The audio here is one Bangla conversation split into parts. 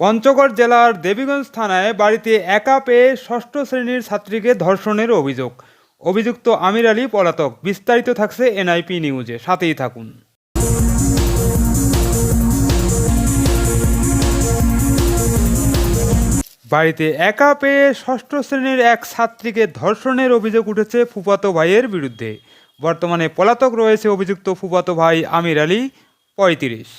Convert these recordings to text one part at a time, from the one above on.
পঞ্চগড় জেলার দেবীগঞ্জ থানায় বাড়িতে একা পেয়ে ষষ্ঠ শ্রেণির ছাত্রীকে ধর্ষণের অভিযোগ। অভিযুক্ত আমির আলী পলাতক। বিস্তারিত থাকছে এনআইপি নিউজে। সাথেই থাকুন। বাড়িতে একা পেয়ে ষষ্ঠ শ্রেণির এক ছাত্রীকে ধর্ষণের অভিযোগ উঠেছে ফুফাতো ভাইয়ের বিরুদ্ধে। বর্তমানে পলাতক রয়েছে অভিযুক্ত ফুফাতো ভাই আমির আলী, পঁয়ত্রিশ।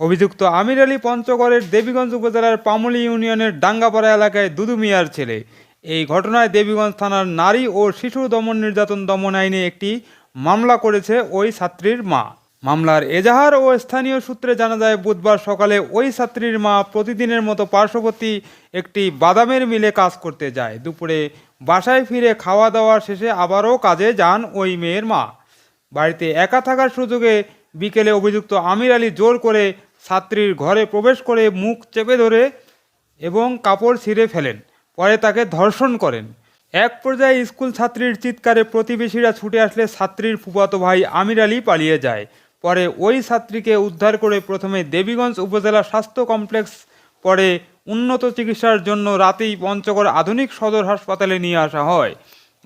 অভিযুক্ত আমির আলী পঞ্চগড়ের দেবীগঞ্জ উপজেলার পামুলি ইউনিয়নের ডাঙ্গাপাড়া এলাকায় দুদু মিয়ার ছেলে। এই ঘটনায় দেবীগঞ্জ থানার নারী ও শিশু দমন নির্যাতন দমন আইনে একটি মামলা করেছে ওই ছাত্রীর মা। মামলার এজাহার ও স্থানীয় সূত্রে জানা যায়, বুধবার সকালে ওই ছাত্রীর মা প্রতিদিনের মতো পার্শ্ববর্তী একটি বাদামের মিলে কাজ করতে যায়। দুপুরে বাসায় ফিরে খাওয়া দাওয়া শেষে আবারও কাজে যান ওই মেয়ের মা। বাড়িতে একা থাকার সুযোগে বিকেলে অভিযুক্ত আমির আলী জোর করে ছাত্রীর ঘরে প্রবেশ করে মুখ চেপে ধরে এবং কাপড় ছিঁড়ে ফেলেন। পরে তাকে ধর্ষণ করেন। এক পর্যায়ে স্কুল ছাত্রীর চিৎকারে প্রতিবেশীরা ছুটে আসলে ছাত্রীর ফুফাতো ভাই আমির আলী পালিয়ে যায়। পরে ওই ছাত্রীকে উদ্ধার করে প্রথমে দেবীগঞ্জ উপজেলা স্বাস্থ্য কমপ্লেক্স, পরে উন্নত চিকিৎসার জন্য রাতেই পঞ্চগড় আধুনিক সদর হাসপাতালে নিয়ে আসা হয়।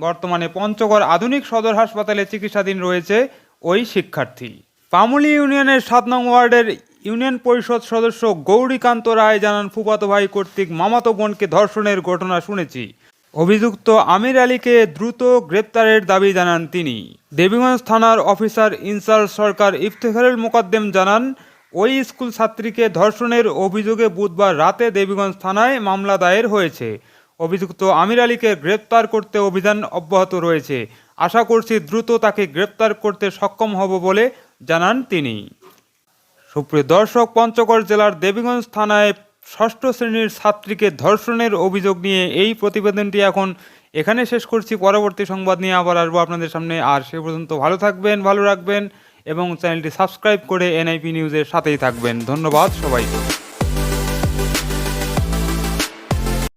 বর্তমানে পঞ্চগড় আধুনিক সদর হাসপাতালে চিকিৎসাধীন রয়েছে ওই শিক্ষার্থী। পামুলি ইউনিয়নের সাত নং ওয়ার্ডের ইউনিয়ন পরিষদ সদস্য গৌরীকান্ত রায় জানান, ফুফাতো ভাই কর্তৃক মামাতো বোনকে ধর্ষণের ঘটনা শুনেছি। অভিযুক্ত আমির আলীকে দ্রুত গ্রেপ্তারের দাবি জানান তিনি। দেবীগঞ্জ থানার officer in charge Sarkar Iftekharul Mokaddem জানান, ওই স্কুল ছাত্রীকে ধর্ষণের অভিযোগে বুধবার রাতে দেবীগঞ্জ থানায় মামলা দায়ের হয়েছে। অভিযুক্ত আমির আলীকে গ্রেপ্তার করতে অভিযান অব্যাহত রয়েছে। আশা করছি দ্রুত তাকে গ্রেপ্তার করতে সক্ষম হব বলে জানান তিনি। সুপ্রিয় দর্শক, পঞ্চগড় জেলার দেবীগঞ্জ থানায় ষষ্ঠ শ্রেণির ছাত্রীকে ধর্ষণের অভিযোগ নিয়ে এই প্রতিবেদনটি এখন এখানে শেষ করছি। পরবর্তী সংবাদ নিয়ে আবার আসব আপনাদের সামনে। আর সে পর্যন্ত ভালো থাকবেন, ভালো রাখবেন এবং চ্যানেলটি সাবস্ক্রাইব করে এনআইপি নিউজের সাথেই থাকবেন। ধন্যবাদ সবাইকে।